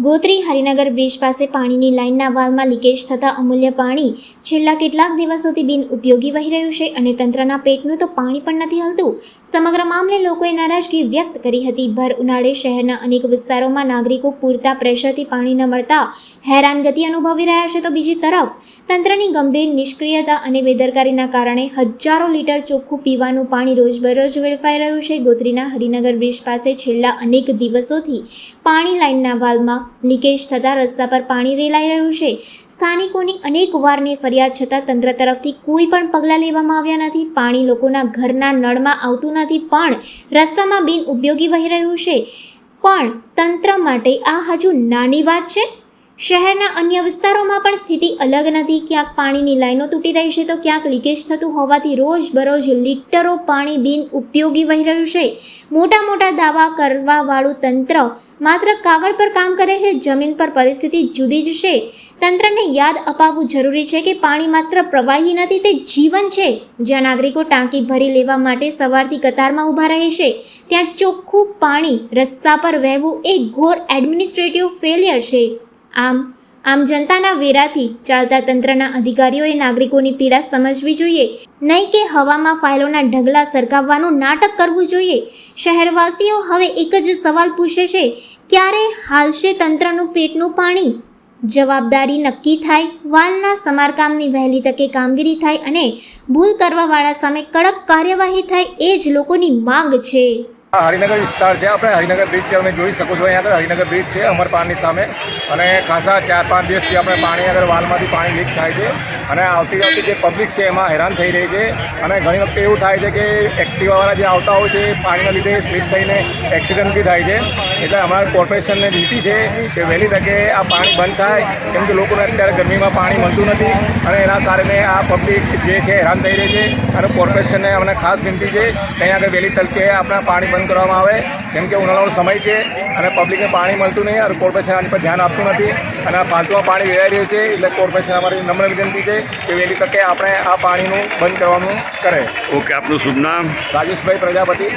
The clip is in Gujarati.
ગોત્રી હરિનગર બ્રિજ પાસે પાણીની લાઇનના વાલમાં લીકેજ થતાં અમૂલ્ય પાણી છેલ્લા કેટલાક દિવસોથી બિન ઉપયોગી વહી રહ્યું છે અને તંત્રના પેટનું તો પાણી પણ નથી હલતું. સમગ્ર મામલે લોકોએ નારાજગી વ્યક્ત કરી હતી. ભર ઉનાળે શહેરના અનેક વિસ્તારોમાં નાગરિકો પૂરતા પ્રેશરથી પાણી ન મળતા હેરાનગતિ અનુભવી રહ્યા છે. તો બીજી તરફ, તંત્રની ગંભીર નિષ્ક્રિયતા અને બેદરકારીના કારણે હજારો લીટર ચોખ્ખું પીવાનું પાણી રોજબરોજ વેડફાઈ રહ્યું છે. ગોત્રીના હરિનગર બ્રિજ પાસે છેલ્લા અનેક દિવસોથી પાણી લાઇનના વાલમાં લીકેજ થતાં રસ્તા પર પાણી રેલાઈ રહ્યું છે. સ્થાનિકોની અનેક વારની ફરિયાદ છતાં તંત્ર તરફથી કોઈ પણ પગલાં લેવામાં આવ્યા નથી. પાણી લોકોના ઘરના નળમાં આવતું નથી. પણ રસ્તામાં બિન ઉપયોગી વહી રહ્યું છે. પણ તંત્ર માટે આ હજુ નાની વાત છે. શહેરના અન્ય વિસ્તારોમાં પણ સ્થિતિ અલગ નથી. ક્યાંક પાણીની લાઈનો તૂટી રહી છે તો ક્યાંક લીકેજ થતું હોવાથી રોજબરોજ લીટરો પાણી બિન ઉપયોગી વહી રહ્યું છે. મોટા મોટા દાવા કરવાવાળું તંત્ર માત્ર કાગળ પર કામ કરે છે, જમીન પર પરિસ્થિતિ જુદી જ છે. તંત્રને યાદ અપાવવું જરૂરી છે કે પાણી માત્ર પ્રવાહી નથી, તે જીવન છે. જ્યાં નાગરિકો ટાંકી ભરી લેવા માટે સવારથી કતારમાં ઊભા રહે છે, ત્યાં ચોખ્ખું પાણી રસ્તા પર વહેવું એ ઘોર એડમિનિસ્ટ્રેટિવ ફેલિયર છે. આમ આમ જનતાના વેરાથી ચાલતા તંત્રના અધિકારીઓએ નાગરિકોની પીડા સમજવી જોઈએ. નહીં કે હવામાં ફાઇલોના ઢગલા સરકાવવાનું નાટક કરવું જોઈએ. શહેરવાસીઓ હવે એક જ સવાલ પૂછે છે, ક્યારે હાલશે તંત્રનું પેટનું પાણી? જવાબદારી નક્કી થાય, વાલના સમારકામની વહેલી તકે કામગીરી થાય અને ભૂલ કરવાવાળા સામે કડક કાર્યવાહી થાય એ જ લોકોની માંગ છે. આ હરિનગર વિસ્તાર છે. આપણે હરિનગર બ્રિજ છે, તમે જોઈ શકો છો અહીંયા આગળ. હરિનગર બ્રિજ છે અમરપાનની સામે. અને ખાસા ચાર પાંચ દિવસથી આપણે પાણી આગળ વાલમાંથી પાણી લીક થાય છે. અને આવતી આવતી જે પબ્લિક છે એમાં હેરાન થઈ રહી છે. અને ઘણી વખતે એવું થાય છે કે એક્ટિવાવાળા જે આવતા હોય છે, પાણીના લીધે સ્લીપ થઈને એક્સિડન્ટ બી થાય છે. એટલે અમારા કોર્પોરેશનને વિનંતી છે કે વહેલી તકે આ પાણી બંધ થાય, કેમ કે લોકોને અત્યારે ગરમીમાં પાણી મળતું નથી. અને એના કારણે આ પબ્લિક જે છે હેરાન થઈ રહી છે. અને કોર્પોરેશનને અમને ખાસ વિનંતી છે ત્યાં આગળ વહેલી તકે આપણા પાણી બંધ કરવામાં આવે. કેમ કે ઉનાળાનો સમય છે. અને પબ્લિકને પાણી મળતું નહીં અને કોર્પોરેશન આની પર ધ્યાન આપતું નથી. અને આ ફાલતુમાં પાણી વેરાઈ રહ્યું છે એટલે કોર્પોરેશન અમારી નમ્ર વિનંતી છે કે વહેલી તકે આપણે આ પાણીનું બંધ કરવાનું કરે. ઓકે આપનું શુભ નામ? રાજેશભાઈ પ્રજાપતિ.